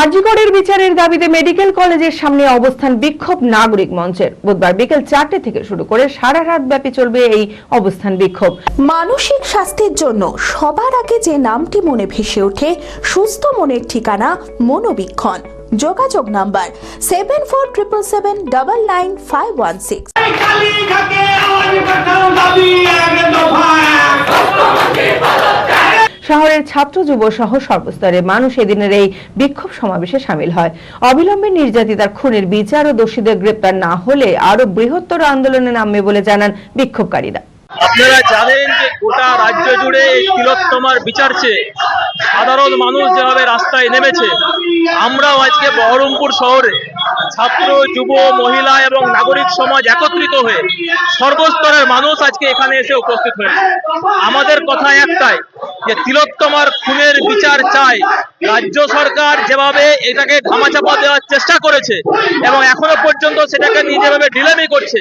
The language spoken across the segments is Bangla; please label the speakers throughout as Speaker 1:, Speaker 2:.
Speaker 1: আরজিকরের বিচারের দাবিতে মেডিকেল কলেজের সামনে অবস্থান বিক্ষোভ নাগরিক মঞ্চের। বুধবার বিকেল চারটে থেকে শুরু করে সারা রাত ব্যাপী চলবে এই অবস্থান বিক্ষোভ।
Speaker 2: মানসিক স্বাস্থ্যের জন্য সবার আগে যে নামটি মনে ভেসে ওঠে সুস্থ মনের ঠিকানা মনোবীক্ষণ। যোগাযোগ number seven four triple seven double nine five one six.
Speaker 1: শহরের ছাত্র যুব সহ সর্বস্তরে মানুষ এদিনের এই বিক্ষোভ সমাবেশে সামিল হয়। অবিলম্বে নির্যাতিতার খুনের বিচার ও দোষীদের গ্রেপ্তার না হলে আরও বৃহত্তর আন্দোলনে নামবে বলে জানান বিক্ষোভকারীরা।
Speaker 3: আপনারা জানেন যে গোটা রাজ্য জুড়ে এই তিলোত্তমার বিচার চেয়ে সাধারণ মানুষ যেভাবে রাস্তায় নেমেছে, আমরাও আজকে বহরমপুর শহরে ছাত্র, যুব, মহিলা এবং নাগরিক সমাজ একত্রিত হয়ে সর্বস্তরের মানুষ আজকে এখানে এসে উপস্থিত হয়েছে। আমাদের কথা একটাই যে তিলোত্তমার খুনের বিচার চাই। রাজ্য সরকার যেভাবে এটাকে ধামাচাপা দেওয়ার চেষ্টা করেছে এবং এখনও পর্যন্ত সেটাকে নিজেভাবে ডিলেমি করছে,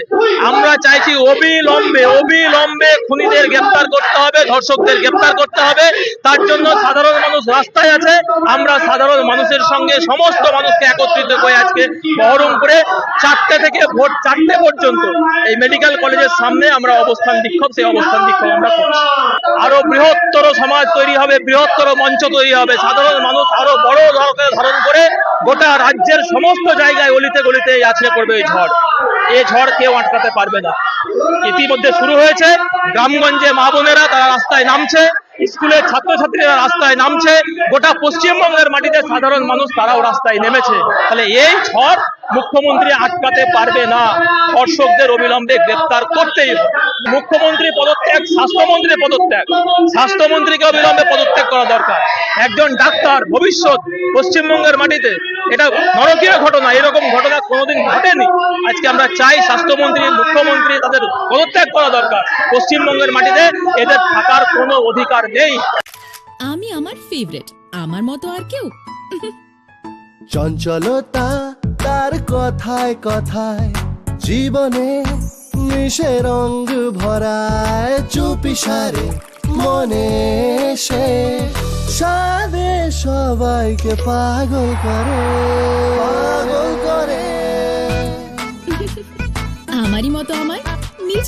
Speaker 3: আমরা চাইছি অবিলম্বে অবিলম্বে খুনিদের গ্রেপ্তার করতে হবে, ধর্ষকদের গ্রেপ্তার করতে হবে। তার জন্য সাধারণ মানুষ রাস্তায় আছে। আমরা সাধারণ মানুষের সঙ্গে সমস্ত মানুষকে একত্রিত করে আজকে বহরমপুরে চারটে থেকে ভোট চারটে পর্যন্ত এই মেডিকেল কলেজের সামনে আমরা অবস্থান বিক্ষোভ, সেই অবস্থান বিক্ষোভ আমরা করছি। আরও বৃহত্তর সমাজ তৈরি হবে, বৃহত্তর মঞ্চ তৈরি হবে, সাধারণ মানুষ আরও বড় ধরকে ধারণ করে গোটা রাজ্যের সমস্ত জায়গায় অলিতে গলিতে আছড়ে পড়বে এই ঝড়। এই ঝড় কেউ আটকাতে পারবে না। ইতিমধ্যে শুরু হয়েছে। গ্রামগঞ্জে মা বোনেরা তারা রাস্তায় নামছে। স্কুলের ছাত্রছাত্রীরা রাস্তায় নামছে, গোটা পশ্চিমবঙ্গের মাটিতে সাধারণ মানুষ তারাও রাস্তায় নেমেছে। তাহলে এই ঝড় মুখ্যমন্ত্রী আটকাতে পারবে না। ধর্ষকদের অবিলম্বে গ্রেপ্তার করতেই মুখ্যমন্ত্রী পদত্যাগ, স্বাস্থ্যমন্ত্রী পদত্যাগ। স্বাস্থ্যমন্ত্রীকে অবিলম্বে পদত্যাগ করা দরকার। একজন ডাক্তার ভবিষ্যৎ পশ্চিমবঙ্গের মাটিতে, এটা নরকীয় ঘটনা, এরকম ঘটনা কোনোদিন ঘটেনি। আজকে আমরা চাই স্বাস্থ্যমন্ত্রী, মুখ্যমন্ত্রী তাদের পদত্যাগ করা দরকার। পশ্চিমবঙ্গের মাটিতে এদের থাকার কোনো অধিকার নেই।
Speaker 4: আমি আমার ফেভারিট আমার মতো আর কেউ।
Speaker 5: চঞ্চলতা তার কথায় কথায় জীবনে মিশে রঙ ভরায় চুপি সারে মনে সে। সাদে সবাইকে পাগল করে পাগল করে।